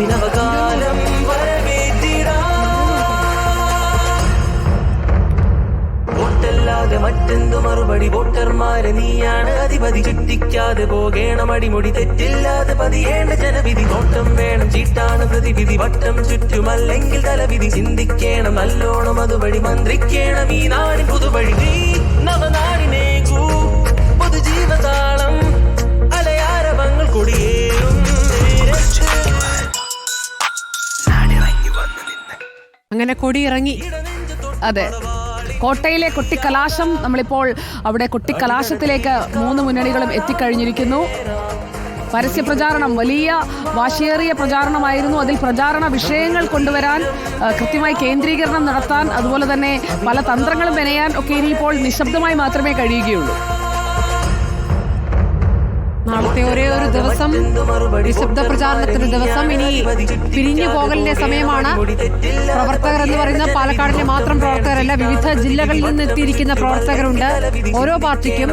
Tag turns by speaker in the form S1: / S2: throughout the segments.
S1: അഭിനവകാലം വരവേറ്റിടാം വോട്ടല്ലാതെ മറ്റെന്തു മറുപടി വോട്ടർമാരെ നീയാണ്? അധിപതി ചുറ്റിക്കാതെ പോകേണം. അടിമുടി തെറ്റില്ലാതെ പതിയേണ്ട ജനവിധി. നോട്ടം വേണം. ചീട്ടാണ് പ്രതിവിധി. വട്ടം ചുറ്റുമല്ലെങ്കിൽ തലവിധി. ചിന്തിക്കേണം. നല്ലോണം അതുവഴി മന്ത്രിക്കേണം. ഈ നാടിൻ പുതുവഴി.
S2: അങ്ങനെ കൊടിയിറങ്ങി.
S3: അതെ. കോട്ടയിലെ കൊട്ടിക്കലാശം നമ്മളിപ്പോൾ അവിടെ കൊട്ടിക്കലാശത്തിലേക്ക് മൂന്ന് മുന്നണികളും എത്തിക്കഴിഞ്ഞിരിക്കുന്നു. പരസ്യ പ്രചാരണം വലിയ വാശിയേറിയ പ്രചാരണമായിരുന്നു. അതിൽ പ്രചാരണ വിഷയങ്ങൾ കൊണ്ടുവരാൻ കൃത്യമായി കേന്ദ്രീകരണം നടത്താൻ അതുപോലെ തന്നെ പല തന്ത്രങ്ങളും മെനയാൻ ഒക്കെ ഇനിയിപ്പോൾ നിശബ്ദമായി മാത്രമേ കഴിയുകയുള്ളൂ.
S2: ദിവസം നിശബ്ദ പ്രചാരണത്തിന്റെ ദിവസം ഇനി പിരിഞ്ഞു പോകലിന്റെ സമയമാണ്. പ്രവർത്തകർ എന്ന് പറയുന്ന പാലക്കാടിലെ മാത്രം പ്രവർത്തകരല്ല വിവിധ ജില്ലകളിൽ നിന്ന് എത്തിയിരിക്കുന്ന പ്രവർത്തകരുണ്ട്. ഓരോ പാർട്ടിക്കും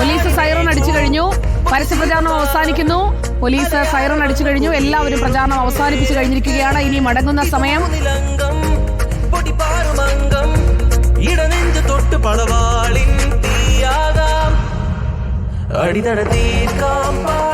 S3: പോലീസ് സൈറൺ അടിച്ചു കഴിഞ്ഞു. പരസ്യ പ്രചാരണം അവസാനിക്കുന്നു. പോലീസ് സൈറൺ അടിച്ചു കഴിഞ്ഞു. എല്ലാവരും പ്രചാരണം അവസാനിപ്പിച്ചു കഴിഞ്ഞിരിക്കുകയാണ്. ഇനി മടങ്ങുന്ന സമയം.
S1: அடித்தடத்தில் காப்பா